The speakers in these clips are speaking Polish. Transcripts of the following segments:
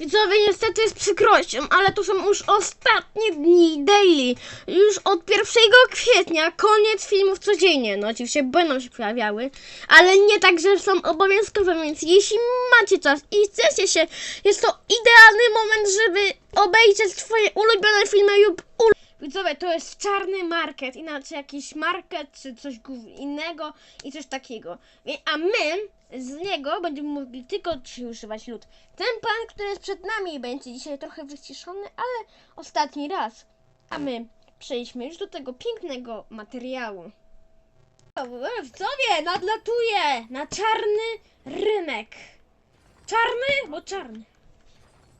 Widzowie, niestety z przykrością, ale to są już ostatnie dni daily. Już od 1 kwietnia koniec filmów codziennie. No oczywiście będą się pojawiały, ale nie tak, że są obowiązkowe, więc jeśli macie czas i chcecie się, jest to idealny moment, żeby obejrzeć swoje ulubione filmy lub ul... Widzowie, to jest czarny market, inaczej jakiś market czy coś innego i coś takiego. A my z niego będziemy mogli tylko dzisiaj używać lód. Ten pan, który jest przed nami, będzie dzisiaj trochę wyciszony, ale ostatni raz. A my przejdźmy już do tego pięknego materiału. Widzowie, nadlatuje na czarny rynek. Czarny? Bo czarny.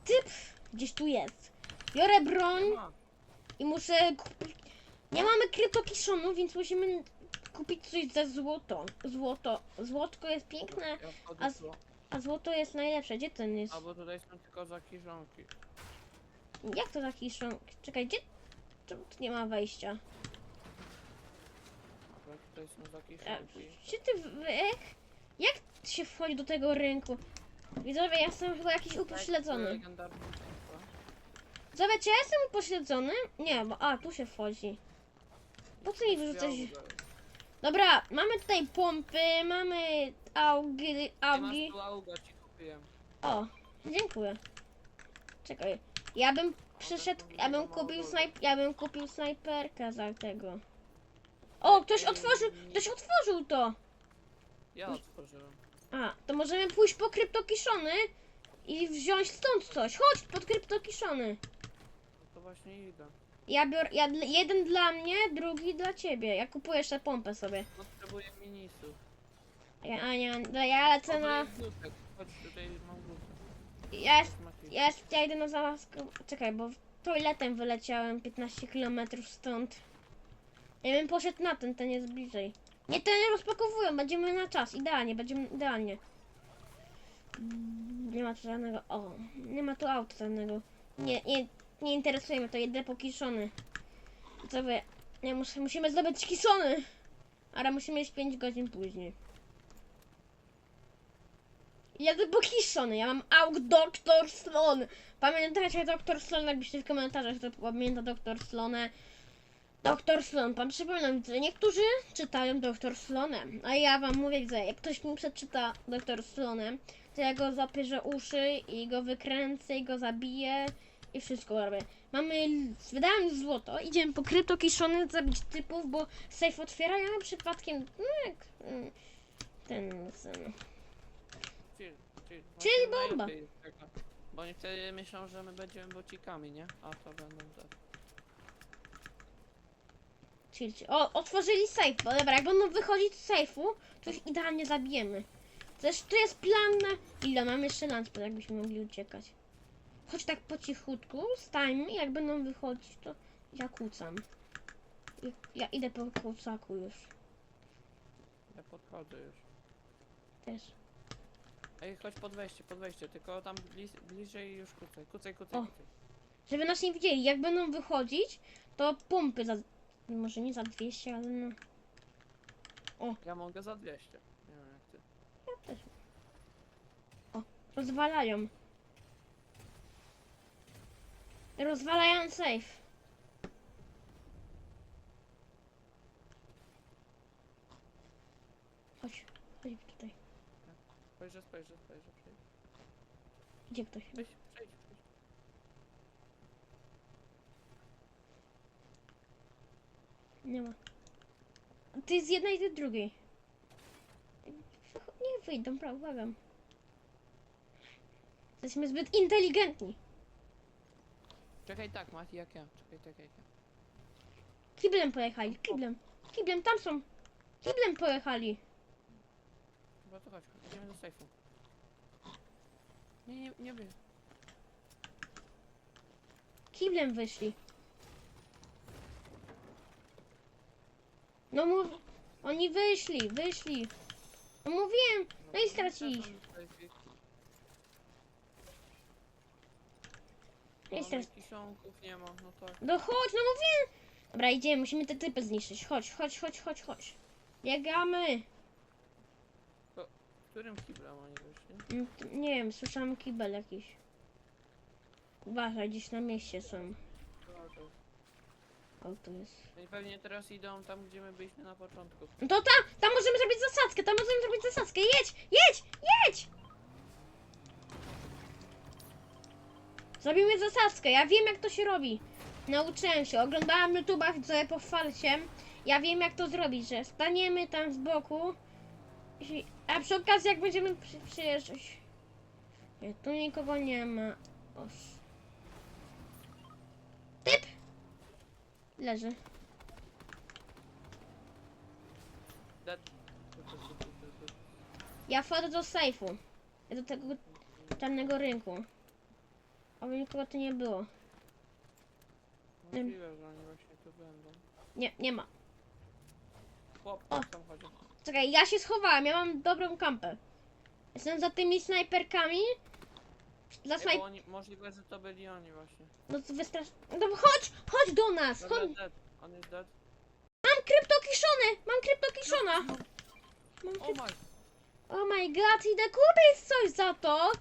Typ gdzieś tu jest. Biorę broń i muszę. Nie mamy kryptokiszonu, więc musimy kupić coś za złoto. Złoto. Złotko jest piękne, Ja wchodzę a z- tu. a złoto jest najlepsze. Gdzie ten jest? A bo tutaj są tylko zakiszonki. Jak to za kiszon? Czekaj, gdzie? Czemu tu nie ma wejścia? Tutaj są A, zakiszonki. Gdzie ty wyk? Jak się wchodzi do tego rynku? Widzowie, ja jestem chyba jakiś upośledzony. Legendarny czy ja jestem upośledzony? Nie, bo a, tu się wchodzi. Po co mi wyrzucać? Biały. Dobra, mamy tutaj pompy, mamy augi, augi. masz tu auga, ci kupiłem. O, dziękuję. Czekaj, ja bym przyszedł, ja bym kupił snajp, ja bym kupił snajperkę za tego. O, ktoś otworzył, ktoś otworzył to. Ja otworzyłem. A, to możemy pójść po kryptokiszony i wziąć stąd coś. Chodź pod kryptokiszony. No to właśnie idę. Ja biorę, ja, jeden dla mnie, drugi dla ciebie. Ja kupuję jeszcze pompę sobie. Potrzebuję minisów. Ja, a nie, no ja lecę na. Chodź tutaj mam ja, jest- ja, jest- ja idę na załaskę. Czekaj, bo toiletem wyleciałem 15 km stąd. Ja bym poszedł na ten, ten jest bliżej. Nie, ten rozpakowują, będziemy na czas, idealnie, będziemy idealnie. Mm, Nie ma tu żadnego, o, nie ma tu auta żadnego. Nie, nie, nie interesuje mnie to, jedę po kiszony. Co wy, nie, muszę, musimy zdobyć kiszony. Ale musimy mieć 5 godzin później. Jadę po kiszony, ja mam auk Dr. Slon. Pamiętajcie Dr. Slon, napiszcie w komentarzach, kto pamięta Dr. Slonę. Doktor Slon, pan przypominam, że niektórzy czytają Doktor Slonem, a ja wam mówię, że jak ktoś mi przeczyta Doktor Slonem, to ja go zapierzę uszy i go wykręcę i go zabiję i wszystko robię. Mamy, wydałem już złoto, idziemy po kryptokiszony zabić typów, bo safe otwierają przypadkiem, no jak mm, ten, ten Chill, chill. Chill Właśnie bomba. Bo oni wtedy myślą, że my będziemy bocikami, nie? A to będą te. Chill, chill. O, otworzyli safe, bo dobra, jak będą wychodzić z safe'u, to już idealnie zabijemy. Też tu jest plan na... Ile mam jeszcze lunchpad, jakbyśmy mogli uciekać. Chodź tak po cichutku, stajmy, jak będą wychodzić, to ja kłócam. Ja idę po kłócaku już, Ja podchodzę już. też. Ej, chodź pod wejście, pod wejście, tylko tam blis bliżej już kucaj, kucaj, kucaj, O. kucaj. Żeby nas nie widzieli, jak będą wychodzić, to pompy za... Może nie za 200, ale no... Ja mogę za 200. Nie wiem jak ty. Ja też. O, rozwalają. Rozwalają safe. Chodź, chodź tutaj. Spojrzę, spojrzę, spojrzę, przejdź. Gdzie ktoś? Weź, przejdź, przejdź. Nie ma. Ty z jednej, ty z drugiej. Nie wyjdą, prawda, błagam. Jesteśmy zbyt inteligentni. Czekaj tak, Mati, jak ja. Czekaj tak jak ja. Kiblem pojechali, kiblem. Kiblem, tam są. Kiblem pojechali. Chyba to chodź, idziemy do sejfu. Nie, nie, nie wiem. Kiblem wyszli. No mów... Oni wyszli, wyszli. No mówiłem. No i straciliśmy. No i strac... Kiszonków nie ma, no tak. No chodź, no mówiłem. Dobra, idziemy, musimy te typy zniszczyć. Chodź, chodź, chodź, chodź, chodź. Biegamy. Którym kiblem oni wyszli? Mm, Nie wiem, słyszałam kibel jakiś. Uważaj, gdzieś na mieście są. No, to- O, tu jest. Oni pewnie teraz idą tam, gdzie my byliśmy na początku. No to tam, tam możemy zrobić zasadzkę, tam możemy zrobić zasadzkę. Jedź, jedź, jedź! Zrobimy zasadzkę, ja wiem jak to się robi. Nauczyłem się, oglądałam YouTube'a sobie po falsie. Ja wiem jak to zrobić, że staniemy tam z boku. A przy okazji jak będziemy przy, przyjeżdżać. Nie, tu nikogo nie ma. O. Typ! Leży. Ja wchodzę do sejfu. Do tego czarnego rynku. Aby nikogo tu nie było. Możliwe, że oni właśnie tu będą. Nie, nie ma. Chłop, O. tam chodzi. Czekaj, ja się schowałam, ja mam dobrą kampę. Jestem za tymi snajperkami. Dla Ej, snajp... oni, możliwe, że to byli oni właśnie. No to wystrasz... No chodź, chodź do nas, Dobra, chodź. dead. On jest dead. Mam kryptokiszony, mam kryptokiszona. Mam O kryp... my! Oh my god, idę kupić coś za to.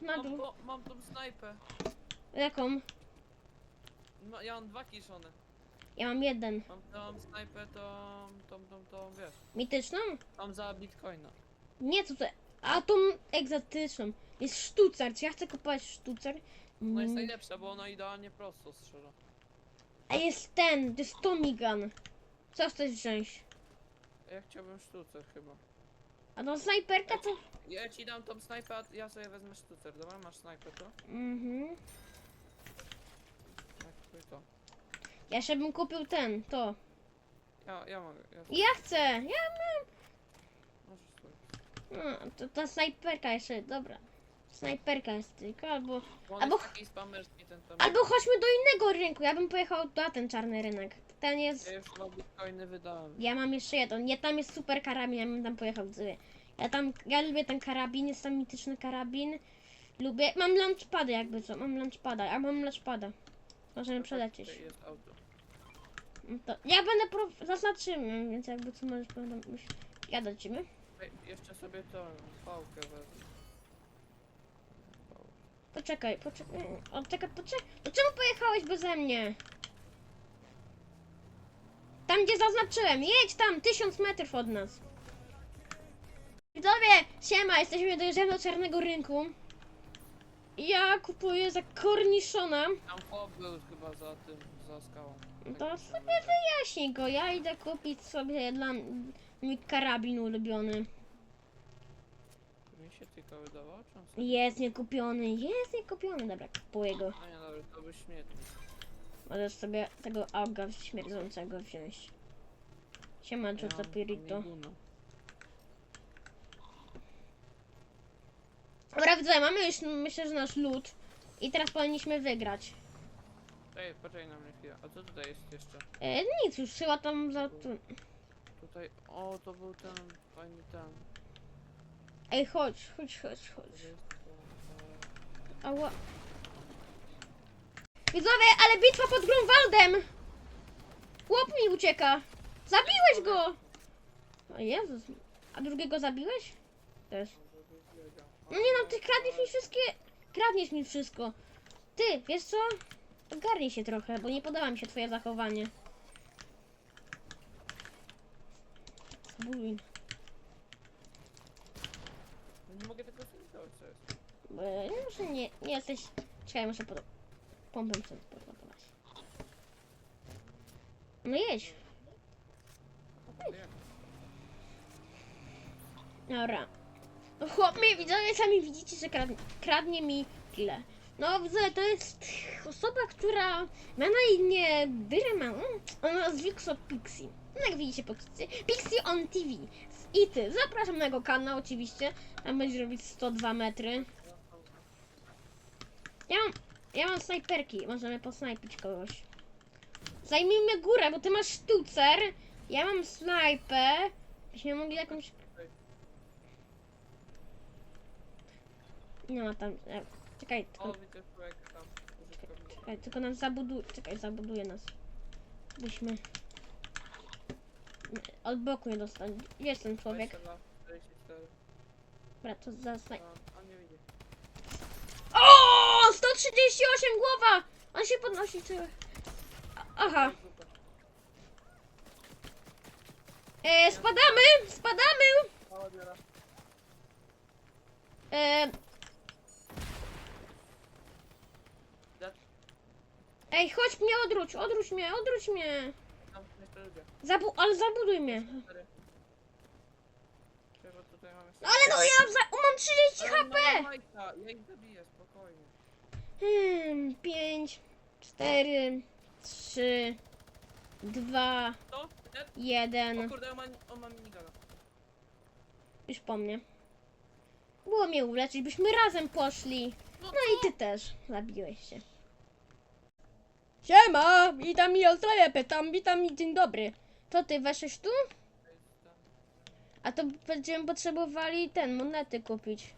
Na Mam, dół. po, mam tą snajpę. Jaką? No, ja mam dwa kiszone. Ja mam jeden. Mam tą snajpę, tą, tą, tą, tą, wiesz. Mityczną? Mam za bitcoina. Nie, co to... A tą egzotyczną. Jest sztucer. Czy ja chcę kupować sztucer? No jest Mm. najlepsza, bo ona idealnie prosto strzela. A jest ten, to jest Tommy Gun. Co chcesz wziąć? Ja chciałbym sztucer chyba. A tą snajperkę to... Ja ci dam tą snajpę, a ja sobie wezmę sztucer. Dobra, masz snajpę to? Mhm. Tak, to i to. Ja jeszcze bym kupił ten, to. Ja, ja mogę. Ja, Ja chcę, ja mam. możesz tu. No, to ta snajperka jeszcze, dobra. Snajperka jest tylko, albo... Bo on Albo jest taki spamerski ten tam. Albo chodźmy do innego rynku, ja bym pojechał na ten czarny rynek. Ten jest... Ja już bitcoiny wydałem. Ja mam jeszcze jeden, nie, tam jest super karabin, ja bym tam pojechał sobie. Ja tam, ja lubię ten karabin, jest tam mityczny karabin. Lubię, mam launchpada jakby co, mam launchpada, ja mam launchpada. Możemy przelecieć. Tutaj jest auto. No To ja będę pro... zaznaczymy, więc jakby co możesz będę ja do ciebie. Ej, jeszcze sobie to pałkę wezmę. Poczekaj, poczekaj, o czekaj, poczekaj. To czemu pojechałeś beze mnie? Tam gdzie zaznaczyłem, jedź tam, tysiąc metrów od nas. Widzowie, siema, jesteśmy dojeżdżamy do czarnego rynku. Ja kupuję za korniszona. Tam chłop był chyba za tym, za skałą. To sobie wyjaśnij go, ja idę kupić sobie dla m- mój karabin ulubiony. Mi się tylko wydawało, czy on sobie... Jest niekupiony, jest niekupiony, dobra, kupuję go. A nie, dobra, to był śmietnik. Możesz sobie tego auga śmierdzącego wziąć. Siema, mam Pirito. Dobra, widzę, mamy już myślę, że nasz lód. I teraz powinniśmy wygrać. Ej, poczekaj na mnie chwilę. A co tutaj jest jeszcze? E, nic, już chyba tam za... Tu. Tutaj, o, to był ten, fajny ten. Ej, chodź, chodź, chodź, To chodź. jest, e, Ała. Widzowie, ale bitwa pod Grunwaldem! Chłop mi ucieka. Zabiłeś go! O Jezus. A drugiego zabiłeś? Też. może. No nie no, ty kradniesz mi wszystkie... Kradniesz mi wszystko. Ty, wiesz co? Ogarnij się trochę, bo nie podoba mi się twoje zachowanie. No Nie mogę tego zlikwidować, co jest. Muszę nie, nie jesteś... Czekaj, muszę pod... pompę sobie podładować. No jedź. Dobra. No chłop mnie widzowie sami widzicie, że kradnie, kradnie mi tyle. No widzę, to jest osoba, która ma na imię Dyrman. Ona nazwisko sobie Pixie. No jak widzicie po Pixie. Pixie on TV. I ty. Zapraszam na jego kanał oczywiście. Tam będzie robić 102 metry. Ja mam, ja mam snajperki. Możemy posnajpić kogoś. Zajmijmy górę, bo ty masz sztucer. Ja mam snajpę. Byśmy mogli jakąś Nie ma tam. E, czekaj, O, tylko, widzę człowieka tam. użytkownika. czekaj, tylko nas zabuduje. Czekaj, zabuduje nas. Byśmy. Od boku nie dostali. Gdzie jest ten człowiek? 22, 44. Dobra, to za snaj... A, on nie widzi. O! 138 głowa! On się podnosi cały. Aha. E, spadamy! Spadamy! E, ej, chodź mnie odwróć, odwróć mnie, odwróć mnie. Zabu ale zabuduj mnie. Mamy? Ale no ja mam 30 Ale HP! Majka, Ja ich zabiję. Hmm, 5, 4, 3, 2, To? Dead? O 1. kurde, on ma, on ma minigana. Już po mnie. Było mnie uleczyć, byśmy razem poszli. No, No i ty też zabiłeś się. Siema, witam i o zdrowie pytam, witam i dzień dobry. To ty weszłeś tu? A to będziemy potrzebowali ten, monety kupić.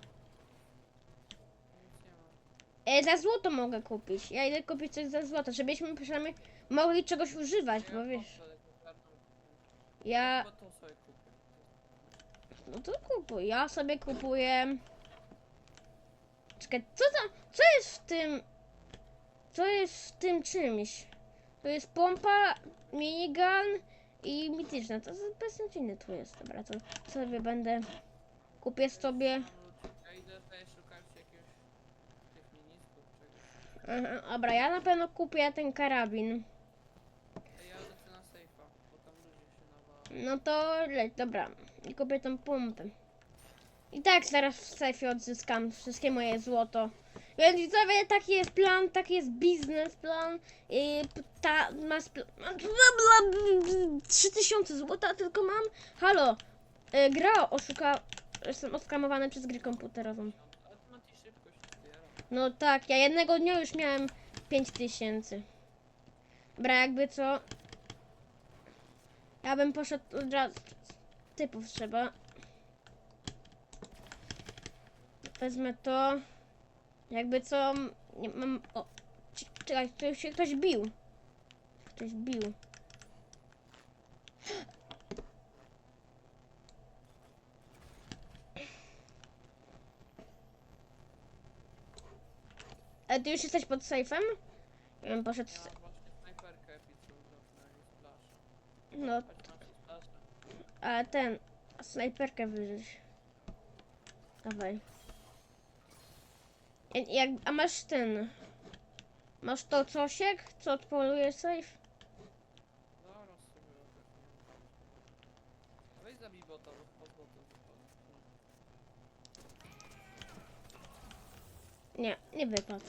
E, za złoto mogę kupić. Ja idę kupić coś za złoto, żebyśmy przynajmniej mogli czegoś używać, bo wiesz, ja... Chyba to sobie kupię. No to kupuj. Ja sobie kupuję. Czekaj, co tam? Co jest w tym? Co jest w tym czymś? To jest pompa, minigun i mityczna. To jest beznadziejne tu jest. Dobra, to sobie będę. Kupię sobie. Ja idę tutaj szukać jakiegoś tych minisków, czegoś. Aha, dobra, ja na pewno kupię ten karabin. Ja lecę na sejfa, bo tam ludzie się nawalają. No to leć, dobra. I kupię tą pompę. I tak zaraz w sejfie odzyskam wszystkie moje złoto. Więc widzowie, taki jest plan, taki jest biznesplan. I ta masz plan. 3000 złota tylko mam. Halo, y, gra oszuka. Jestem oskamowany przez grę komputerową. Ale to Mati szybko się zbiera. No tak, ja jednego dnia już miałem 5000. Dobra, jakby co. Ja bym poszedł od razu. Typów trzeba. Wezmę to. Jakby co. Nie mam. O. Czekaj, tu się ktoś bił. Ktoś bił. A ty już jesteś pod sejfem? Ja bym poszedł. Splash. No, a ten. Snajperkę wyrzuć. Dawaj. Ja- Jak, a masz ten. Masz to cosiek, co odpoluje safe? Zaraz sobie ogarniemy. A Weź zabij bota, bo po złoto wypadł. Nie, nie wypadł.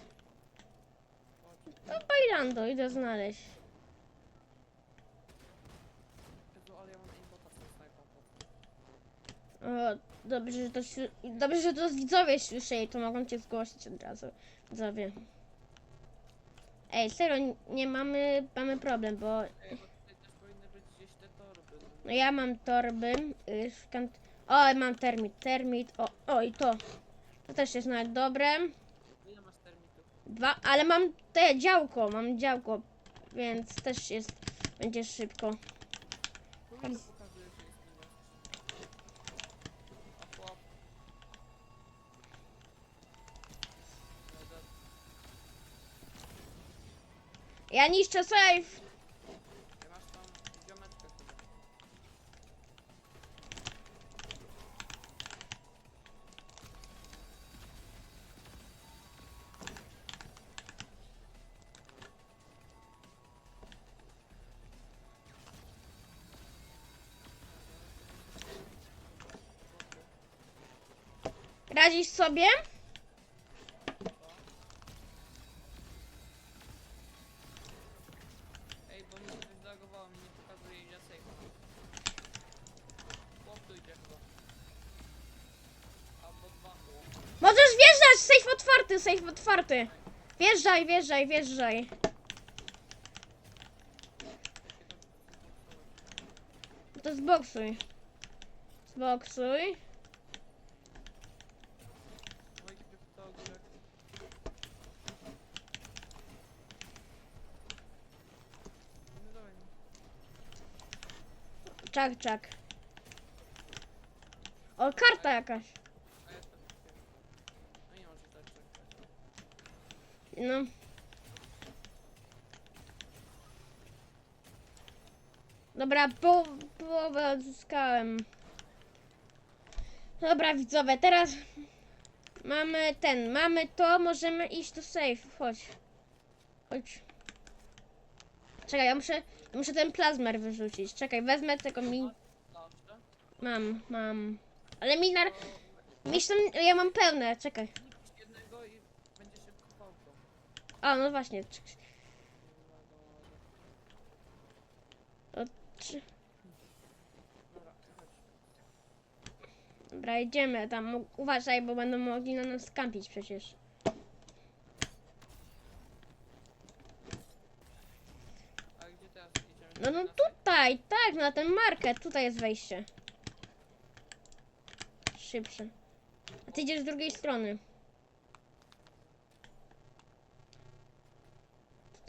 To Bailando, idę znaleźć. O, dobrze, że to, dobrze, że to widzowie słyszeli, to mogą cię zgłosić od razu. Widzowie. Ej, serio, nie mamy, mamy problem, bo. No ja mam torby. y. O, mam termit, termit. O, o i to. To też jest nawet dobre. Dwa, ale mam te działko, mam działko, więc też jest, będzie szybko. Ja niszczę safe. Radzisz sobie? Ej, bo mi się coś zalogowało, mi nie pokazuje ile safe. Chłop tu idzie chyba. Albo dwa chłop. Możesz wjeżdżać, safe otwarty, safe otwarty. Wjeżdżaj, wjeżdżaj, wjeżdżaj. To zboksuj. Zboksuj. Mój kryptogórek. No dawaj, no. Czak, czak. O, karta jakaś. No. Dobra, po, połowę odzyskałem. Dobra, widzowie, teraz mamy ten, mamy to, możemy iść do safe. Chodź. Chodź. Czekaj, ja muszę, ja muszę ten plazmer wyrzucić. Czekaj, wezmę tego mi... Mam, mam. Ale minar... Myślę, ja mam pełne, czekaj. Jednego i będzie. A, no właśnie. Dobra, idziemy tam. Uważaj, bo będą mogli na nas kampić przecież. A gdzie teraz idziemy? No, no tutaj, tak, na ten market. Tutaj jest wejście. Szybsze. A ty idziesz z drugiej strony.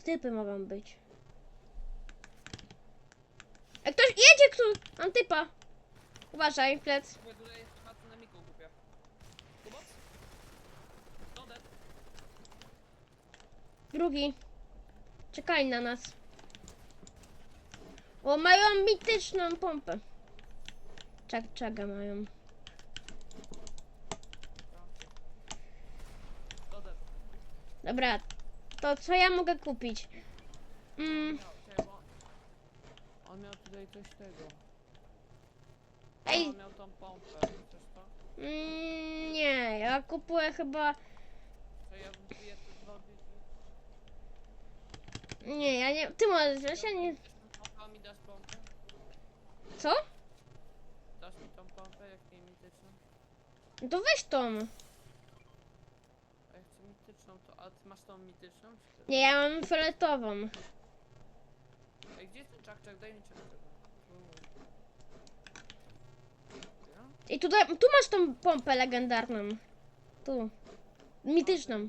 Typy mogą być. A ktoś jedzie, kto? Mam typa. Uważaj, plec. Jest? Drugi. Czekali na nas. O, mają mityczną pompę. Czek, czega mają. Dobra, to co ja mogę kupić? Mm. On miał tutaj coś tego. ej, On miał tą pompę. Chcesz to? mm, nie, ja kupuję chyba... To ja te dwa byki. Nie, ja nie... Ty możesz ja nie... Mi dasz pompę? Co? Dasz mi tą pompę, jak nie mityczną? No to weź tą. A ja chcę mityczną, to... A ty masz tą mityczną? Czy ty? Nie, ja mam fioletową. Ej, gdzie jest ten czak-czak? Daj mi czak-czak. Ja? I tutaj, tu masz tą pompę legendarną. Tu. Mityczną.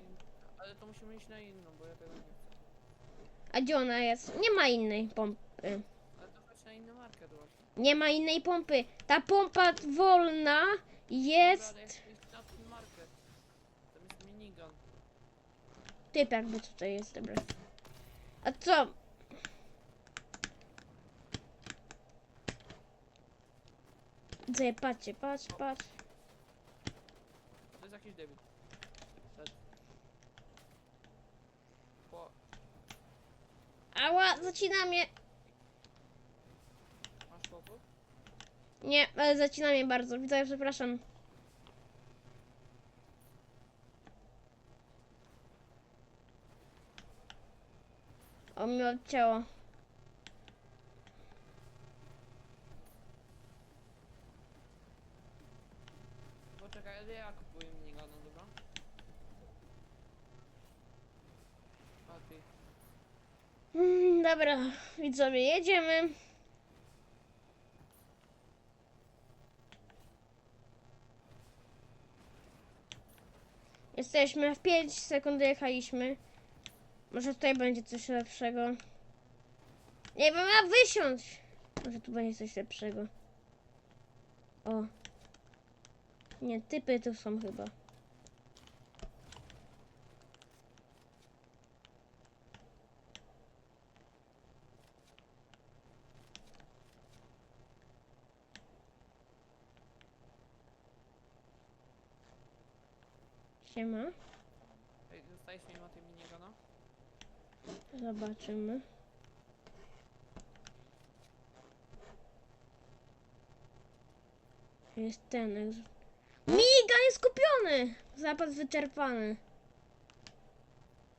Ale to musimy iść na inną, bo ja tego nie chcę. A gdzie ona jest? Nie ma innej pompy. Ale to chodź na inny market właśnie. Nie ma innej pompy. Ta pompa wolna Dobra, jest... na. Tam jest minigun. Typ jakby tutaj jest, dobra. A co? Gdzie, patrzcie, patrz, patrz. To jest jakiś debil. Przed. Po... Ała, zacina mnie. Masz chłopów? Nie, ale zacina mnie bardzo. Widzę, przepraszam. O, mi odcięło. Poczekaj, ale ja kupuję minigana, dobra? A ty. Mm, dobra, widzowie, jedziemy. Jesteśmy w 5 sekund jechaliśmy. Może tutaj będzie coś lepszego. Nie wiem, a wysiąść. Może tu będzie coś lepszego. O. Nie, typy tu są chyba. Siema. Ej, zostajesz mimo tej minigana? Zobaczymy. Jest ten. egz- Miga jest kupiony! Zapas wyczerpany.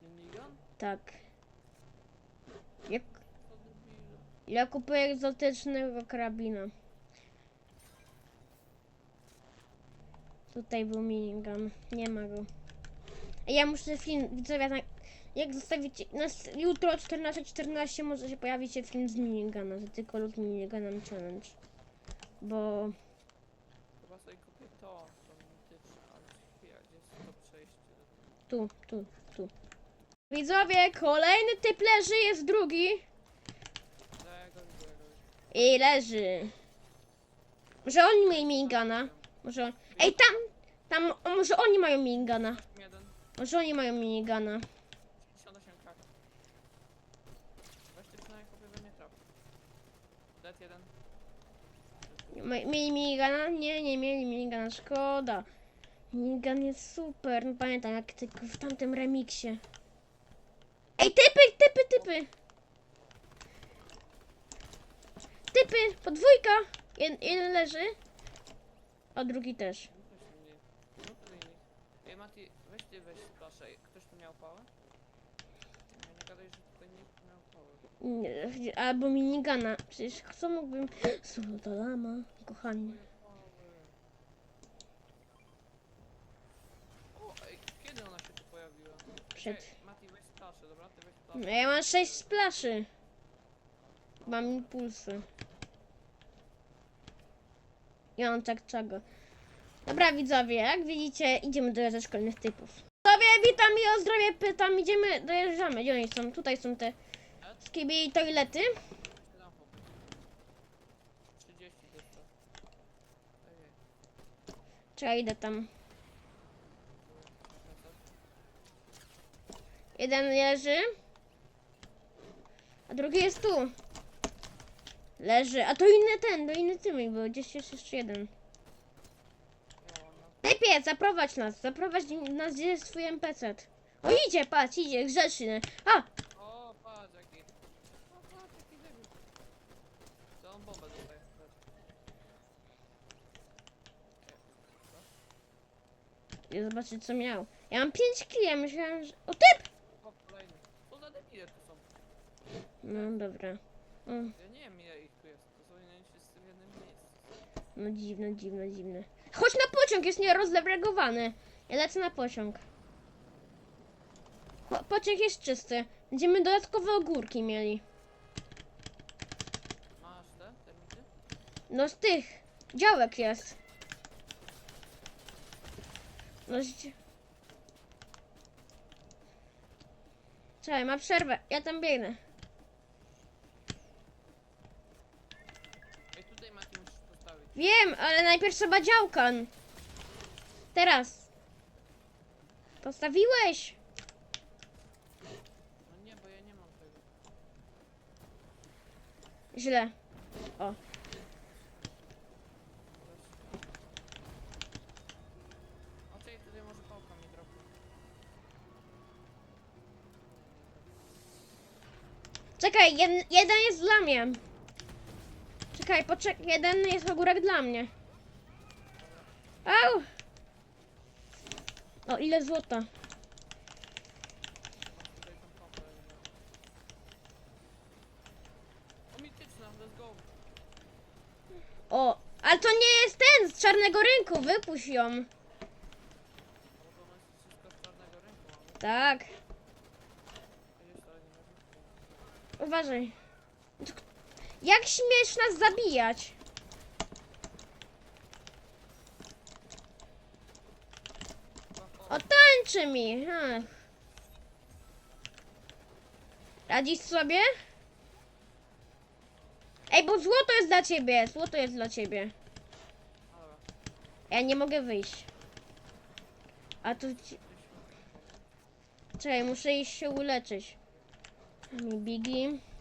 Minigun? Tak. Jak, ja kupuję egzotycznego karabina. Tutaj był minigun. Nie ma go. Ja muszę film, widzowie, jak zostawicie, na, s- jutro o 14.14 może się pojawić się film z minigana, że tylko lub minigunem challenge. Bo Chyba sobie kupię to, to mityczne, ale chwila, gdzie jest to przejście tu, tu, tu. Widzowie, kolejny typ leży, jest drugi. tego? Ja go widzę, ja go widzę. I leży. Może oni mają minigana? Może on... Ej, tam! Tam, o, może oni mają minigana. Jeden. Może oni mają minigana. 68 krak. Weź ty przynajmniej powiem, że nie trafi. Dead jeden. Mieli minigana? Nie, nie mieli minigana, szkoda. Minigun jest super, no pamiętam jak ty w tamtym remiksie. Ej, typy, typy, typy! Typy, podwójka! Jed jeden leży a drugi też. No to. Ej Mati, weź ty weź. Ej, Ktoś tu miał pałę? Nie, nie gadaj, że tutaj nikt miał pałę. Nie, Albo minigana, przecież co mógłbym... Złota lama, kochani. O, ej, kiedy ona się tu pojawiła? Przed... Ej, Mati, weź splaszę, dobra? Ty weź splaszę. ja mam sześć splaszy. Mam impulsy. Ja mam tak czego. Dobra widzowie, jak widzicie, idziemy dojeżdżać kolejnych typów. Widzowie, witam i o zdrowie pytam, idziemy, dojeżdżamy. Gdzie oni są? Tutaj są te skibie i toilety. Jeszcze dam chłopie. 30 dostał. Ej, ej. Czekaj, idę tam. Jeden leży. A drugi jest tu. Leży. A to inny ten, to inny tymi był. Gdzieś jest jeszcze jeden. Typie, zaprowadź nas. Zaprowadź nas, gdzie jest twój NPC. O idzie, patrz, idzie, grzeczny. A! O, patrz jaki. O, patrz jaki debil. To on bombę. Patrz. Ja zobaczyć co miał. Ja mam 5 kili, ja myślałem, że... O, typ! O, kolejny. Co za debile tu są? No dobra. O, Ja nie wiem ile ich tu jest. To są oni wszyscy w jednym miejscu. No dziwne, dziwne, dziwne. Chodź na pociąg, jest nierozlegowany. Ja lecę na pociąg. Po, pociąg jest czysty. Będziemy dodatkowe ogórki mieli. Masz te termity? No z tych działek jest. No z... Czekaj, ma przerwę. Ja tam biegnę. Ej, tutaj Mati musisz postawić. Wiem, ale najpierw trzeba działka. Teraz. Postawiłeś. No nie, bo ja nie mam tego. Źle. O. O, czekaj, tutaj może pałka mi dropnie. Czekaj, jeden, jeden jest dla mnie. Czekaj, poczekaj, jeden jest ogórek dla mnie. Au! O, ile złota? O, mityczna, let's go. O, ale to nie jest ten z czarnego rynku, wypuść ją. A bo to jest wszystko z czarnego rynku mamy. Tak, nie uważaj. Jak śmiesz nas zabijać? O, O, tańczy mi. Radzisz sobie? Ej, bo złoto jest dla ciebie. Złoto jest dla ciebie. Ja nie mogę wyjść. A tu... Czekaj, muszę iść się uleczyć. Mi Biggie.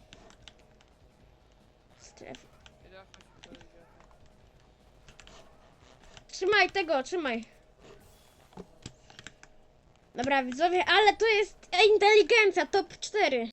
Trzymaj tego, trzymaj. Dobra, widzowie, ale to jest inteligencja, top 4.